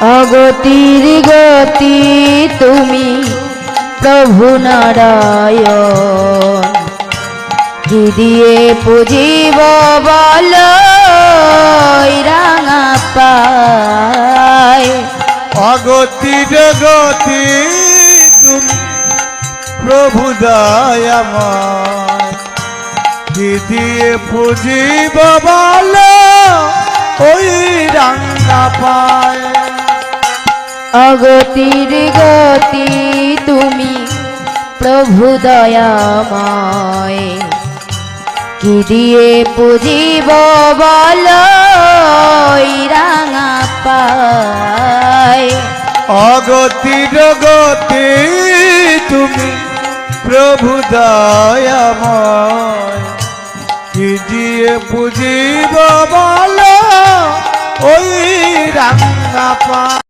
অগতির গতি তুমি প্রভু নারায়ণ। কি দিয়ে পুজিব বল রাঙা অগতির গতি তুমি প্রভু দয়াময়। কি দিয়ে পুজিব বল ওই রাঙ্গা পায়? অগতির গতি তুমি প্রভু দয়াময়। কি দিয়ে পুজিব বল রাঙা অগতির গতি তুমি প্রভু দয়াময়। কি দিয়ে পুজিব বল ওই রাঙ্গা পা